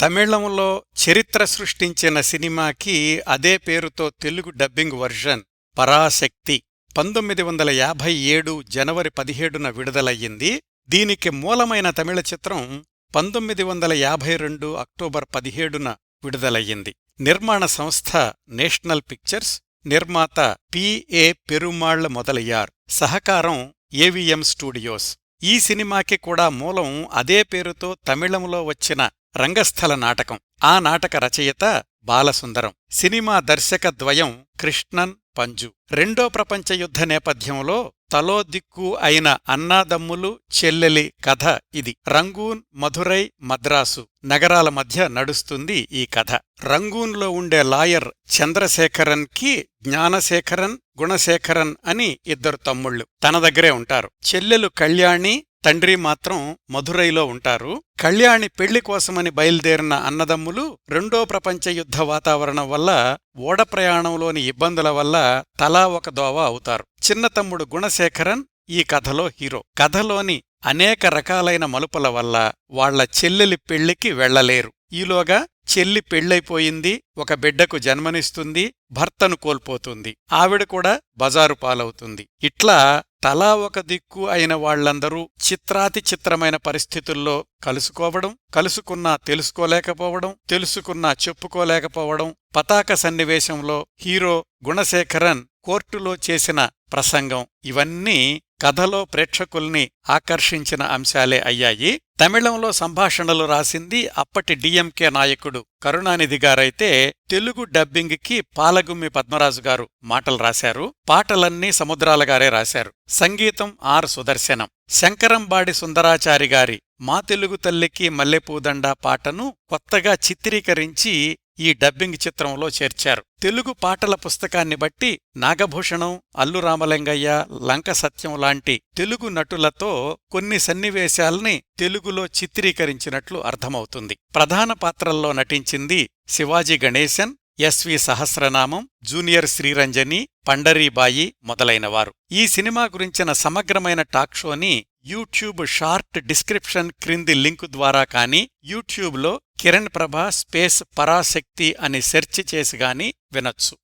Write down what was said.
తమిళంలో చరిత్ర సృష్టించిన సినిమాకి అదే పేరుతో తెలుగు డబ్బింగ్ వర్షన్ పరాశక్తి పంతొమ్మిది వందల యాభై ఏడు జనవరి పదిహేడున విడుదలయ్యింది. దీనికి మూలమైన తమిళ చిత్రం పంతొమ్మిది వందల యాభై రెండు అక్టోబర్ పదిహేడున విడుదలయ్యింది. నిర్మాణ సంస్థ నేషనల్ పిక్చర్స్ నిర్మాత పిఏ పెరుమాళ్ళ మొదలయ్యార్. సహకారం ఏవిఎం స్టూడియోస్. ఈ సినిమాకి కూడా మూలం అదే పేరుతో తమిళంలో వచ్చిన రంగస్థల నాటకం. ఆ నాటక రచయిత బాలసుందరం. సినిమా దర్శక ద్వయం కృష్ణన్ పంజు. రెండో ప్రపంచ యుద్ధ నేపథ్యంలో తలో దిక్కు అయిన అన్నాదమ్ములు చెల్లెలి కథ ఇది. రంగూన్ మధురై మద్రాసు నగరాల మధ్య నడుస్తుంది ఈ కథ. రంగూన్లో ఉండే లాయర్ చంద్రశేఖరన్కి జ్ఞానశేఖరన్ గుణశేఖరన్ అని ఇద్దరు తమ్ముళ్ళు. తన దగ్గరే ఉంటారు. చెల్లెలు కళ్యాణి తండ్రి మాత్రం మధురైలో ఉంటారు. కళ్యాణి పెళ్ళి కోసమని బయలుదేరిన అన్నదమ్ములు రెండో ప్రపంచ యుద్ధ వాతావరణం వల్ల ఓడ ప్రయాణంలోని ఇబ్బందుల వల్ల తలా ఒక దోవ అవుతారు. చిన్న తమ్ముడు గుణశేఖరన్ ఈ కథలో హీరో. కథలోని అనేక రకాలైన మలుపుల వల్ల వాళ్ళ చెల్లెలి పెళ్ళికి వెళ్ళలేరు ఈలోగా చెల్లి పెళ్ళైపోయింది ఒక బిడ్డకు జన్మనిస్తుంది భర్తను కోల్పోతుంది. ఆవిడ కూడా బజారు పాలవుతుంది. ఇట్లా తలా ఒక దిక్కు అయిన వాళ్ళందరూ చిత్రాతి చిత్రమైన పరిస్థితుల్లో కలుసుకోవడం కలుసుకున్నా తెలుసుకోలేకపోవడం తెలుసుకున్నా చెప్పుకోలేకపోవడం పతాక సన్నివేశంలో హీరో గుణశేఖరన్ కోర్టులో చేసిన ప్రసంగం. ఇవన్నీ కథలో ప్రేక్షకుల్ని ఆకర్షించిన అంశాలే అయ్యాయి. తమిళంలో సంభాషణలు రాసింది అప్పటి డిఎంకే నాయకుడు కరుణానిధి గారైతే తెలుగు డబ్బింగ్కి పాలగుమ్మి పద్మరాజు గారు మాటలు రాశారు. పాటలన్నీ సముద్రాల గారే రాశారు. సంగీతం ఆర్ సుదర్శనం. శంకరంబాడి సుందరాచారి గారి మా తెలుగు తల్లికి మల్లెపూదండ పాటను కొత్తగా చిత్రీకరించి ఈ డబ్బింగ్ చిత్రంలో చేర్చారు. తెలుగు పాటల పుస్తకాన్ని బట్టి నాగభూషణం అల్లు రామలింగయ్య లంక సత్యం లాంటి తెలుగు నటులతో కొన్ని సన్నివేశాల్ని తెలుగులో చిత్రీకరించినట్లు అర్థమవుతుంది. ప్రధాన పాత్రల్లో నటించింది Sivaji Ganesan S V Sahasranamam junior Sriranjani Pandaribai మొదలైనవారు. ఈ సినిమా గురించిన సమగ్రమైన టాక్ షోని యూట్యూబ్ షార్ట్ డిస్క్రిప్షన్ క్రింది లింకు ద్వారా కానీ యూట్యూబ్లో కిరణ్ ప్రభ స్పేస్ పరాశక్తి అని సెర్చ్ చేసి గాని వినొచ్చు.